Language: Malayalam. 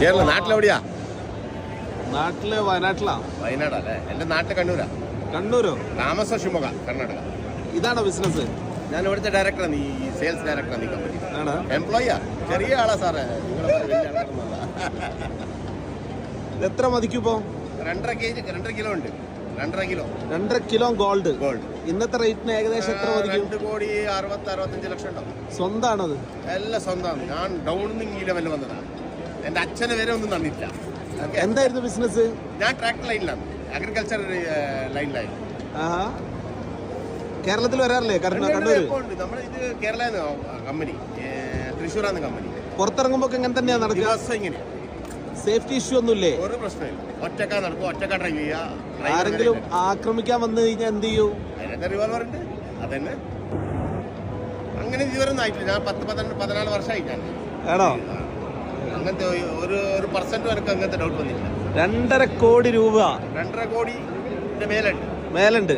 കേരള നാട്ടിലെവിടെയാ നാട്ടിൽ വയനാട്ടിലാ. വയനാടല്ലേ? എന്റെ നാട്ടിൽ കണ്ണൂരാ. കണ്ണൂരോ? താമസ ശിവമൊഗ്ഗ കർണാടക. ഇതാണോ ബിസിനസ്? ഞാൻ ഇവിടുത്തെ ഡയറക്ടറാണ് നീ സെയിൽസ് ഡയറക്ടറാണ് ഈ കമ്പനി എംപ്ലോയിയാ ചെറിയ ആളാ സാറേ. എത്ര മതിക്കും ഇപ്പോ? രണ്ടര കെ ജി രണ്ടര കിലോ ഉണ്ട്. രണ്ടര കിലോ. രണ്ടര കിലോ ഗോൾഡ്. ഗോൾഡ്. ഇന്നത്തെ റേറ്റിന് ഏകദേശം എത്ര രണ്ട് കോടി അറുപത്തി അറുപത്തഞ്ച് ലക്ഷം ഉണ്ടാവും. സ്വന്തമാണത് എല്ലാം സ്വന്തമാണ് ഞാൻ ഡൗണിൽ നിന്ന് ഈ ലെവലിൽ വന്നതാണ് എന്റെ അച്ഛന് വരെ ഒന്നും തന്നിട്ടില്ല? എന്തായിരുന്നു ബിസിനസ് ഞാൻ ട്രാക്ടർ ലൈനിലാണ് അഗ്രികൾച്ചർ ലൈനിലായിരുന്നു കേരളത്തിൽ വരാറില്ലേ? നമ്മൾ ഇത് കേരള കമ്പനി. തൃശ്ശൂരാണ് കമ്പനി. പുറത്തിറങ്ങുമ്പോ ഇങ്ങനെ എങ്ങനെ തന്നെയാ നടക്കുക? ദിവസം സേഫ്റ്റി ഇഷ്യൂ ഒന്നുമില്ലേ? ഒരു പ്രശ്നമില്ല. ഒറ്റക്ക നടക്കും ഒറ്റക്ക ഡ്രൈവ് ചെയ്യുക. ആരെങ്കിലും ആക്രമിക്കാൻ വന്നു കഴിഞ്ഞാൽ എന്ത് ചെയ്യൂ? അതിനകത്ത് റിവോൾവർ ഉണ്ട്? അതന്നെ. അങ്ങനെ ഇതുവരെ ഒന്നും ആയിട്ടില്ല. ഞാൻ പത്ത് പന്ത്രണ്ട് പതിനാല് വർഷമായി ഞാൻ. ആണോ? അങ്ങനത്തെ ഒരു- ഒരു പെർസെന്റ് വരെ അങ്ങനത്തെ ഡൗട്ട് വന്നില്ല രണ്ടര കോടി രൂപ രണ്ടര കോടി മേലുണ്ട്. മേലുണ്ട്.